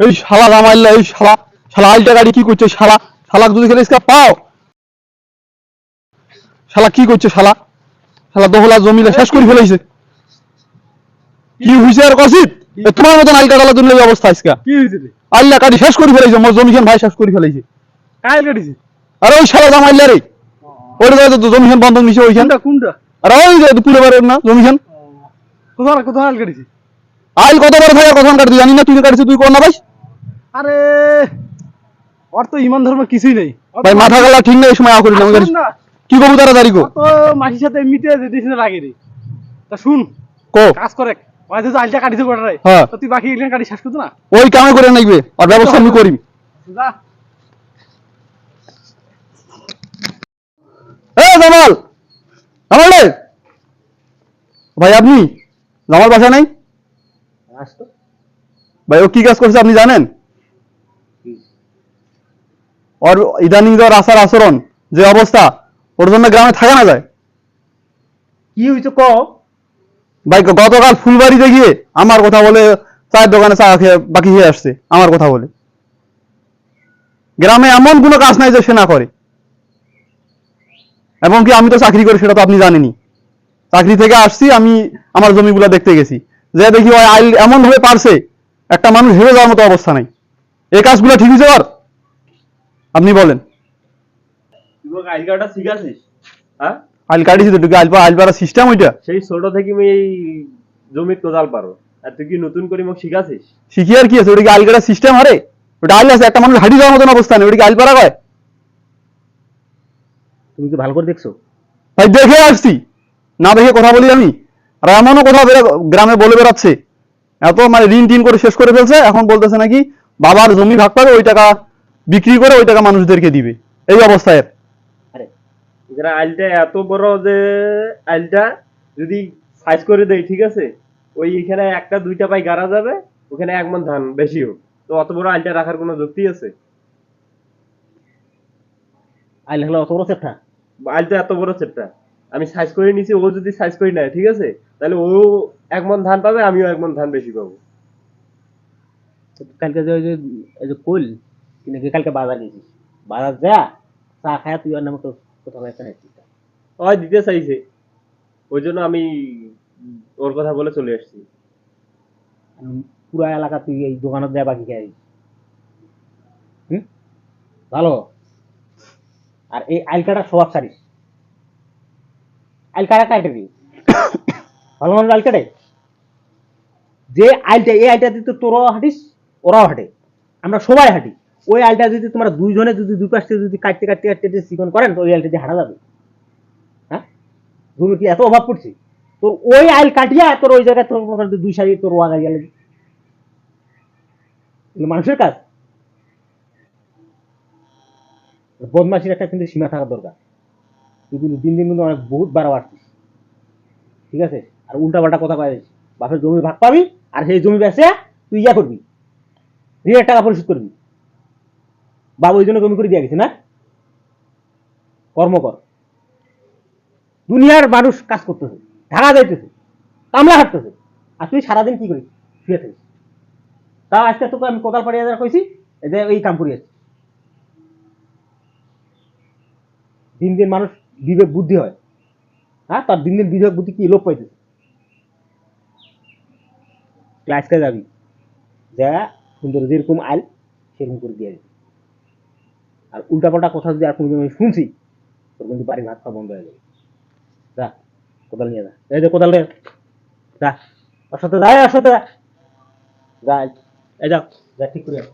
এই শালা রামাইল্লা এই শালা শালা আইলটা গাড়ি কি করছে শালা? শালা যদি খেলে ইসকা পাও? শালা কি করছে শালা? শালা দোহলা জমিলা শেষ করে ফেলেছে। কি হইছে আর কসিত? তোমার মতন আইলটা গালা দুনিয়া অবস্থা কি আইল্লা গাড়ি শেষ করে ফেলেছে মোর জমিখান ভাই শেষ করে ফেলেছে। কাইল কাটিছে? আরে ওই শালা রামাইল্লা রে। ওইটা তো জমিখান বন্ধক নিছে ওইখান কোনটা আরে ওই যে পুরো বারের না জমিখান কোথাও কোথাও আইল কাটিছে? আইল কত বড় থাকে কখন কাটতে জানি না তুই কাটছিস তুই কোন না ভাই। আরে ওর তো ইমান ধর্ম কিছুই নেই। ভাই মাথা গলা ঠিক নেই সময় আ করি না। কি কবু তাড়াতাড়ি গো তো মাসির সাথে এমনিতে যেদিস না লাগে রে তা শুন কো? কাজ করে। মাঝে তো আইলটা কাটিছে গোটা রে হ্যাঁ। তো তুই বাকি এগুলো কাটি শেষ করতো না? ওই কামে করে নাইবে আর ব্যবস্থা আমি করি যা। এ জামাল! জামাল ভাই আপনি? জামাল বাসা নাই? ভাই ও কি কাজ করছে আপনি জানেন? ওর ইদানিং যাওয়ার আসার আচরণ যে অবস্থা ওর জন্য গ্রামে থাকা না যায়? কি হয়েছে ক ভাই গতকাল ফুলবাড়িতে গিয়ে আমার কথা বলে চায়ের দোকানে চা খেয়ে বাকি হয়ে আসছে আমার কথা বলে। গ্রামে এমন কোনো কাজ নাই যে সে না করে। এবং কি আমি তো চাকরি করি সেটা তো আপনি জানেনই। চাকরি থেকে আসছি আমি আমার জমিগুলো দেখতে গেছি। যে দেখি ওই আইল এমন ভাবে পারছে একটা মানুষ হেরে যাওয়ার মতো অবস্থা নাই। এই কাজগুলো ঠিক হয়েছে ওর আপনি বলেন। তুই আইল কাটিছি তো ঢুকে আইল আইল পাড়া সিস্টেম ওইটা? সেই ছোট থেকে আমি এই জমিত কোদাল পারো। আর তুই কি নতুন করে মোক শিখাছিস? শিখি আর কি আছে ওটা কি আইল কাটা সিস্টেম হারে ওটা আইল আছে একটা মানুষ হাঁটি যাওয়ার মতন অবস্থা নেই ওটা কি আইল পাড়া কয়? তুমি কি ভালো করে দেখছ? ভাই দেখে আসছি। না দেখে কথা বলি আমি। আর এমনও কথা বেরো- গ্রামে বলে বেড়াচ্ছে। এত মানে ঋণ টিন করে শেষ করে ফেলছে এখন বলতেছে নাকি বাবার জমি ভাগ পাবে ওই টাকা বিক্রি করে ওই টাকা মানুষদেরকে দিবে। এই অবস্থায় এত বড় যে আইলটা যদি সাইজ করে দেয় ঠিক আছে? ওই এখানে একটা দুইটা পাই গাড়া যাবে ওখানে এক মন ধান বেশি হোক। তো অত বড় আইলটা রাখার কোনো যুক্তি আছে? আইল হলো অত বড় চেপটা আইলটা এত বড় সেটটা। আমি সাইজ করে নিছি ও যদি সাইজ করে নেয় ঠিক আছে? তাহলে ও এক মন ধান পাবে আমিও এক মন ধান বেশি পাবো। কালকে যে ওই যে কইল কিনে গিয়ে কালকে বাজার গেছিস? বাজার যা চা খায় তুই আর নামে কোথাও একটা নেছিস হয় দিতে চাইছে। ওই জন্য আমি ওর কথা বলে চলে আসছি। পুরা এলাকা তুই এই দোকানত দেয় বাকি খাই হুম? ভালো? আর এই আইল কাটার স্বভাব সারিস আইল কাটা কাটে দিই ভালো মানুষ আইল কাটে? যে আইলটা, এই আইলটা যদি তোরাও হাঁটিস, ওরাও হাঁটে। আমরা সবাই হাঁটি। ওই আইলটা যদি তোমরা দুইজনে যদি দুই পাশ যদি কাটতে কাটতে কাটতে কাটতে চিকন করেন, তো ওই আইলটা দিয়ে হাঁটা যাবে। হ্যাঁ? কি এত অভাব পড়ছি? তোর ওই আইল কাটিয়া তোর ওই জায়গায় তোর দুই সারি তোর ওয়াগা গেলে এগুলো মানুষের কাজ। বদমাসির একটা কিন্তু সীমা থাকা দরকার। তুই কিন্তু দিন দিন কিন্তু অনেক বহুত বাড়া বাড়ছিস ঠিক আছে? আর উল্টা পাল্টা কথা কয়ে বাপের জমি ভাগ পাবি, আর সেই জমি বেচে তুই ইয়া করবি। ঋণের টাকা পরিশোধ করবি। বাবু ওই জন্য জমি করে দিয়ে গেছে, না? কর্ম কর। দুনিয়ার মানুষ কাজ করতেছে ঢাকা যাইতেছে, কামলা হাঁটতেছে। আর তুই সারাদিন কি করিস? শুয়ে থাকিস। তাও আজকে তোকে আমি কোদাল পাড়িয়ে দেওয়ার কইছি যে এই কাম করি দিন দিন মানুষ বিবেক বুদ্ধি হয়। হ্যাঁ তার দিন দিন বিবেক বুদ্ধি কি লোপ পাইতেছে? আজকে যাবি? যা, সুন্দর যেরকম আইল, সেরকম করে দিয়ে দিবি। আর উল্টাপাল্টা কথা যদি আর কোনোদিন আমি শুনছি, তোর কিন্তু বাড়ি ভাত খাওয়া বন্ধ হয়ে যাবে। যা, কোদাল নিয়ে যা। এই যে কোদাল রে, যা, ওর সাথে যা ওর সাথে যা। যা, এই যাও, যা ঠিক করে আয়।